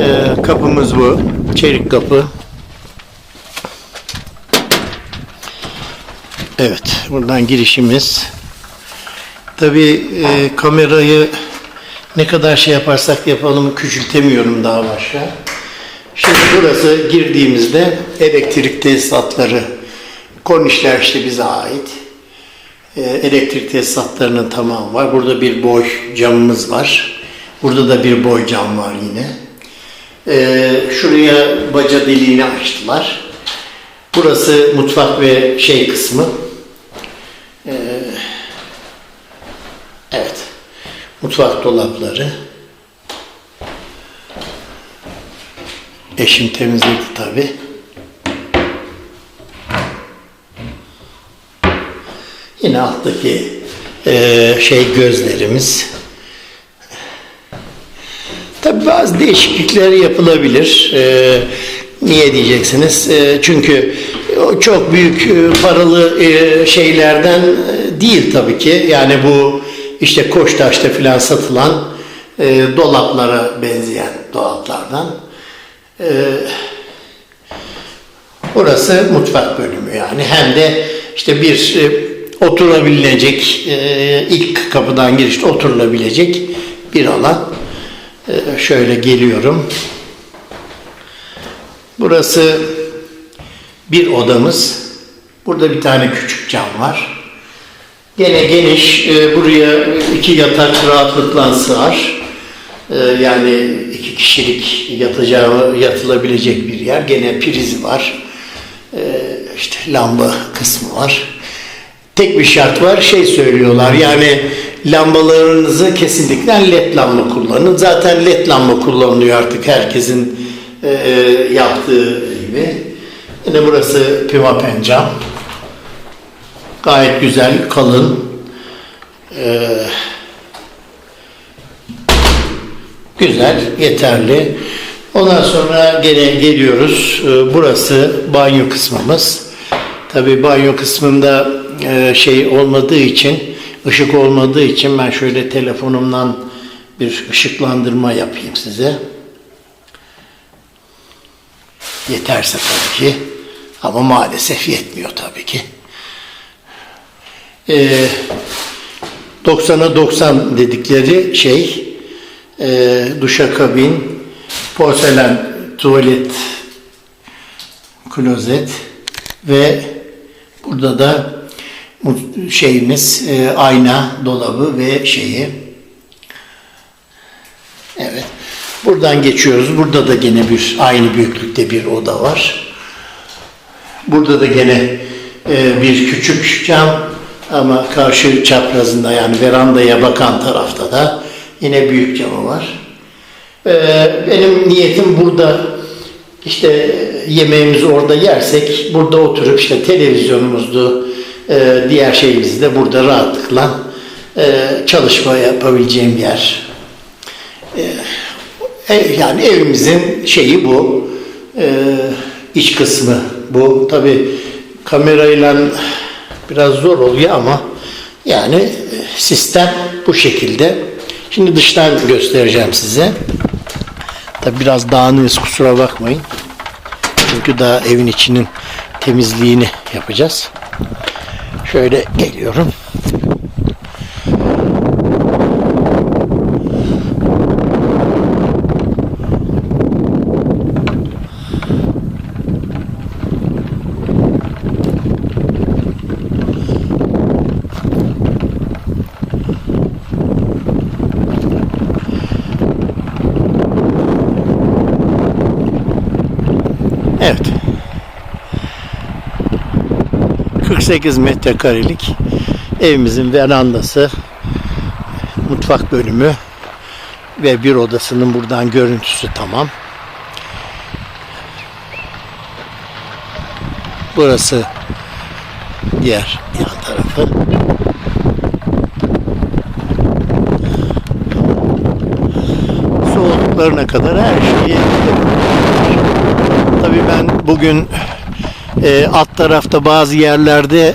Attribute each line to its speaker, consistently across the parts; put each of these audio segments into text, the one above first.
Speaker 1: Ee, kapımız bu. Çelik kapı. Evet, buradan girişimiz. Tabii e, kamerayı ne kadar şey yaparsak yapalım küçültemiyorum daha başka. Şimdi burası girdiğimizde elektrik tesisatları, kornişler işte bize ait. E, elektrik tesisatlarının tamamı var. Burada bir boy camımız var. Burada da bir boy cam var yine. E, şuraya baca deliğini açtılar. Burası mutfak ve şey kısmı. E, evet. Mutfak dolapları. Eşim temizledi tabi. Yine alttaki e, şey gözlerimiz. Bazı değişiklikler yapılabilir. E, niye diyeceksiniz? E, çünkü çok büyük e, paralı e, şeylerden e, değil tabii ki. Yani bu işte Koçtaş'ta filan satılan e, dolaplara benzeyen dolaplardan. E, Burası mutfak bölümü yani. Hem de işte bir e, oturabilecek, e, ilk kapıdan girişte oturulabilecek bir alan. E, şöyle geliyorum. Burası bir odamız. Burada bir tane küçük cam var. Gene geniş. e, buraya iki yatak rahatlıkla sığar. E, yani iki kişilik yatacağı, yatılabilecek bir yer. Gene prizi var. E, işte lamba kısmı var. Tek bir şart var. Şey söylüyorlar yani lambalarınızı kesinlikle led lamba kullanın. Zaten led lamba kullanılıyor artık herkesin e, e, yaptığı gibi. Yine burası pimapen cam. Gayet güzel, kalın. Ee, güzel, yeterli. Ondan sonra gene geliyoruz. Ee, Burası banyo kısmımız. Tabii banyo kısmında e, şey olmadığı için, ışık olmadığı için ben şöyle telefonumdan bir ışıklandırma yapayım size. Yeterse tabii ki. Ama maalesef yetmiyor tabii ki. Ee, 90'a 90 dedikleri şey e, duşakabin, porselen tuvalet klozet ve burada da şeyimiz e, ayna dolabı ve şeyi. Evet. Buradan geçiyoruz. Burada da gene bir aynı büyüklükte bir oda var. Burada da gene e, bir küçük cam ama karşı çaprazında yani verandaya bakan tarafta da yine büyük camı var. Ee, benim niyetim burada işte yemeğimizi orada yersek burada oturup işte televizyonumuzdu e, diğer şeyimizi de burada rahatlıkla e, çalışma yapabileceğim yer. E, yani evimizin şeyi bu. E, iç kısmı bu. Tabi kamerayla biraz zor oluyor ama yani e, sistem bu şekilde. Şimdi dıştan göstereceğim size. Tabi biraz dağınığız kusura bakmayın. Çünkü daha evin içinin temizliğini yapacağız. Şöyle geliyorum. Evet. 48 metrekarelik evimizin verandası, mutfak bölümü ve bir odasının buradan görüntüsü tamam. Burası diğer yan tarafı. Soğukluklarına kadar her şeyi Tabii ben bugün e, alt tarafta bazı yerlerde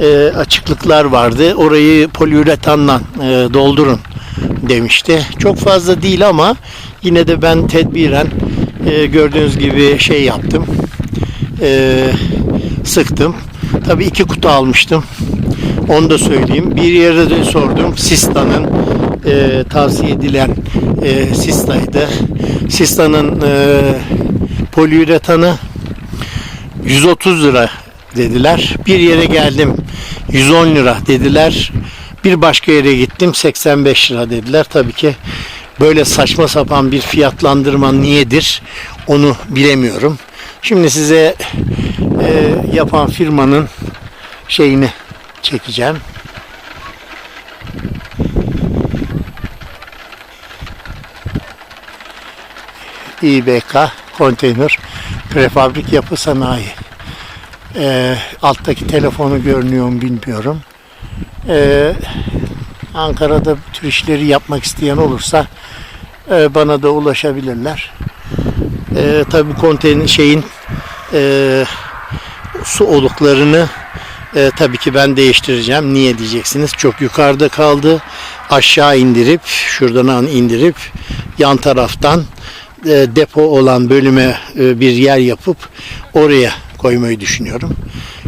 Speaker 1: e, açıklıklar vardı. Orayı poliüretanla e, doldurun demişti. Çok fazla değil ama Yine de ben tedbiren e, gördüğünüz gibi şey yaptım. E, sıktım. Tabii iki kutu almıştım. Onu da söyleyeyim. Bir yere de sordum. Sista'nın e, tavsiye edilen e, Sista'ydı. Sista'nın e, poliüretanı 130 lira dediler. Bir yere geldim 110 lira dediler. Bir başka yere gittim 85 lira dediler. Tabii ki böyle saçma sapan bir fiyatlandırma niyedir onu bilemiyorum. Şimdi size e, yapan firmanın şeyini çekeceğim. İBK konteyner prefabrik yapı sanayi. Ee, alttaki telefonu görünüyor mu bilmiyorum. Ee, Ankara'da bu tür işleri yapmak isteyen olursa e, bana da ulaşabilirler. Ee, tabii konteyner şeyin e, su oluklarını e, tabii ki ben değiştireceğim. Niye diyeceksiniz? Çok yukarıda kaldı. Aşağı indirip şuradan an indirip yan taraftan e, depo olan bölüme e, bir yer yapıp oraya koymayı düşünüyorum.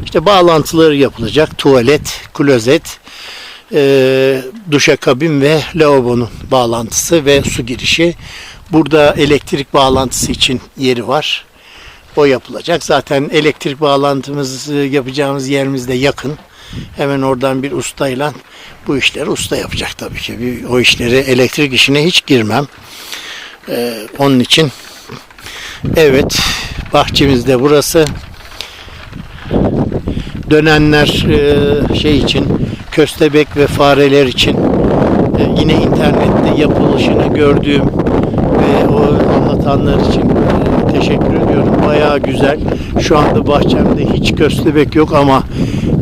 Speaker 1: İşte bağlantıları yapılacak. Tuvalet, klozet, e, duşakabin ve lavabonun bağlantısı ve su girişi. Burada elektrik bağlantısı için yeri var. O yapılacak. Zaten elektrik bağlantımızı yapacağımız yerimiz de yakın. Hemen oradan bir ustayla bu işleri usta yapacak tabii ki. O işleri elektrik işine hiç girmem. Ee, onun için evet bahçemiz de burası. Dönenler e, şey için köstebek ve fareler için e, yine internette yapılışını gördüğüm ve o anlatanlar için e, teşekkür ediyorum. Bayağı güzel. Şu anda bahçemde hiç köstebek yok ama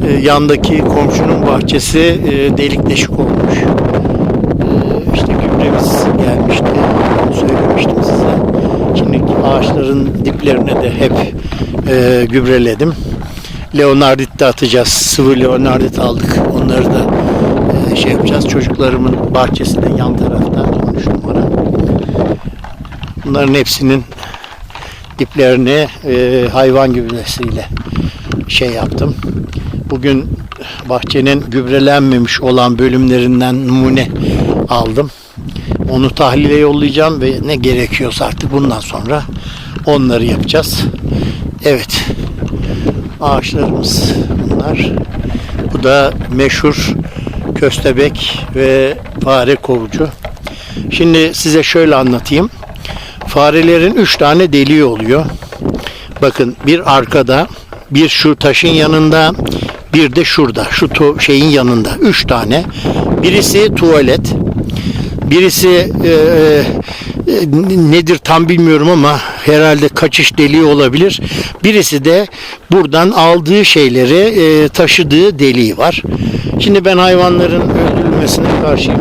Speaker 1: e, yandaki komşunun bahçesi e, delik deşik olmuş. E, işte gübremiz gelmişti. Söylemiştim size. Şimdi ağaçların diplerine de hep e, gübreledim. Leonardit de atacağız. Sıvı Leonardit aldık. Onları da e, şey yapacağız. Çocuklarımın bahçesi de yan tarafta 13 numara. Bunların hepsinin diplerini e, hayvan gübresiyle şey yaptım. Bugün bahçenin gübrelenmemiş olan bölümlerinden numune aldım. Onu tahlile yollayacağım ve ne gerekiyorsa artık bundan sonra onları yapacağız. Evet. Ağaçlarımız bunlar. Bu da meşhur köstebek ve fare kovucu. Şimdi size şöyle anlatayım. Farelerin üç tane deliği oluyor. Bakın bir arkada, bir şu taşın yanında, bir de şurada, şu şeyin yanında. Üç tane. Birisi tuvalet, birisi e, e, nedir tam bilmiyorum ama herhalde kaçış deliği olabilir. Birisi de buradan aldığı şeyleri e, taşıdığı deliği var. Şimdi ben hayvanların öldürülmesine karşıyım.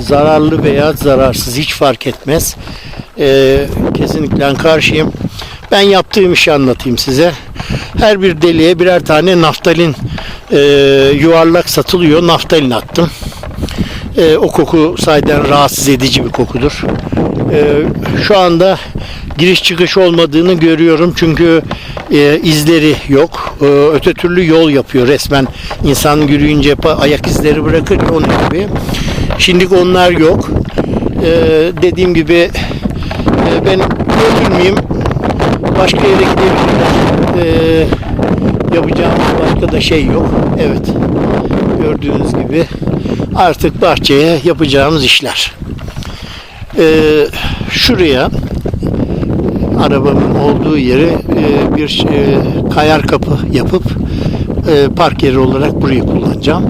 Speaker 1: Zararlı veya zararsız hiç fark etmez. E, kesinlikle karşıyım. Ben yaptığım işi anlatayım size. Her bir deliğe birer tane naftalin e, yuvarlak satılıyor. Naftalin attım. E, o koku sayeden rahatsız edici bir kokudur. E, şu anda giriş çıkış olmadığını görüyorum çünkü e, izleri yok. E, öte türlü yol yapıyor resmen. İnsan yürüyünce ayak izleri bırakır onun gibi. Şimdilik onlar yok. E, dediğim gibi e, ben öldürmeyeyim. Başka yere gidebilirler. E, yapacağım başka da şey yok. Evet. Gördüğünüz gibi artık bahçeye yapacağımız işler. Ee, şuraya arabamın olduğu yere e, bir e, kayar kapı yapıp e, park yeri olarak burayı kullanacağım.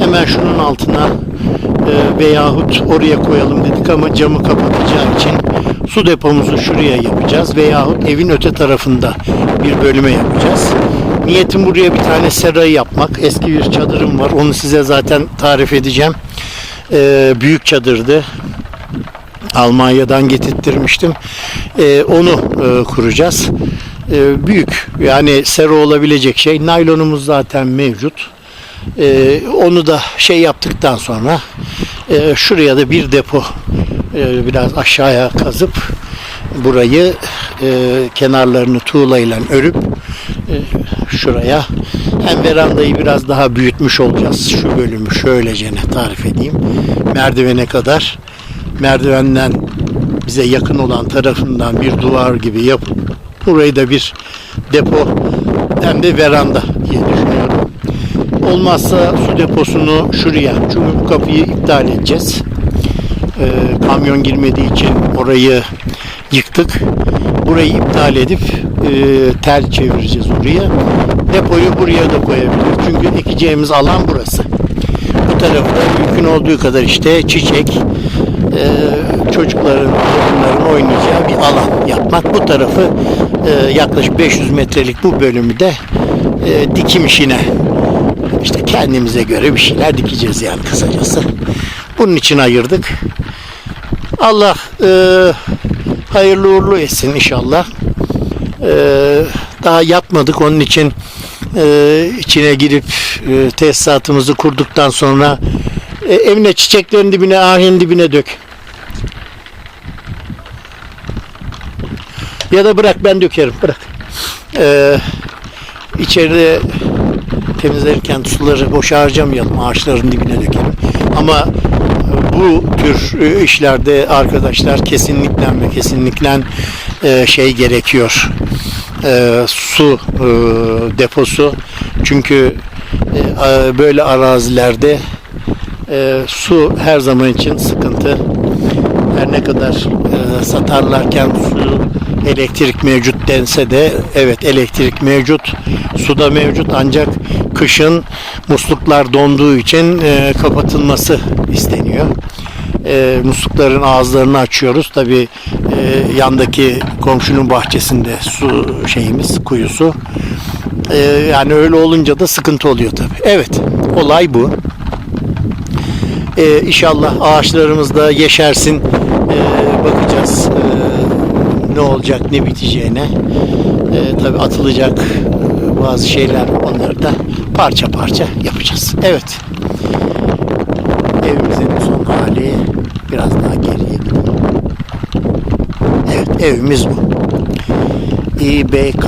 Speaker 1: Hemen şunun altına e, veyahut oraya koyalım dedik ama camı kapatacağı için su depomuzu şuraya yapacağız veyahut evin öte tarafında bir bölüme yapacağız. Niyetim buraya bir tane serayı yapmak. Eski bir çadırım var. Onu size zaten tarif edeceğim. Ee, büyük çadırdı. Almanya'dan getirttirmiştim. Ee, onu e, kuracağız. Ee, büyük yani sera olabilecek şey. Naylonumuz zaten mevcut. Ee, onu da şey yaptıktan sonra e, şuraya da bir depo e, biraz aşağıya kazıp burayı e, kenarlarını tuğlayla örüp şuraya hem verandayı biraz daha büyütmüş olacağız. Şu bölümü şöylece tarif edeyim. Merdivene kadar merdivenden bize yakın olan tarafından bir duvar gibi yapıp burayı da bir depo hem de veranda diye düşünüyorum. Olmazsa su deposunu şuraya çünkü bu kapıyı iptal edeceğiz. Ee, kamyon girmediği için orayı yıktık. Burayı iptal edip e, tel çevireceğiz oraya. Depoyu buraya da koyabiliriz. Çünkü ekeceğimiz alan burası. Bu tarafta mümkün olduğu kadar işte çiçek, e, çocukların, torunların oynayacağı bir alan yapmak. Bu tarafı e, yaklaşık 500 metrelik bu bölümü de e, dikim işine işte kendimize göre bir şeyler dikeceğiz yani kısacası. Bunun için ayırdık. Allah e, hayırlı uğurlu etsin inşallah. E, daha yapmadık onun için e, içine girip e, tesisatımızı kurduktan sonra e, çiçeklerin dibine, ahenin dibine dök. Ya da bırak ben dökerim bırak. E, içeride temizlerken suları boş harcamayalım. Ağaçların dibine dökelim. Ama bu tür e, işlerde arkadaşlar kesinlikle ve kesinlikle e, şey gerekiyor. E, su deposu. Çünkü böyle arazilerde su her zaman için sıkıntı. Her ne kadar satarlarken su elektrik mevcut dense de evet elektrik mevcut, su da mevcut ancak kışın musluklar donduğu için e, kapatılması isteniyor. E, muslukların ağızlarını açıyoruz. Tabi yandaki komşunun bahçesinde su şeyimiz, kuyusu. E, yani öyle olunca da sıkıntı oluyor tabi. Evet, olay bu. E, inşallah ağaçlarımız da yeşersin. E, bakacağız e, olacak, ne biteceğine. E, tabii atılacak e, bazı şeyler onları da parça parça yapacağız. Evet. Evimizin son hali biraz daha geriye gidelim. Evet, evimiz bu. İBK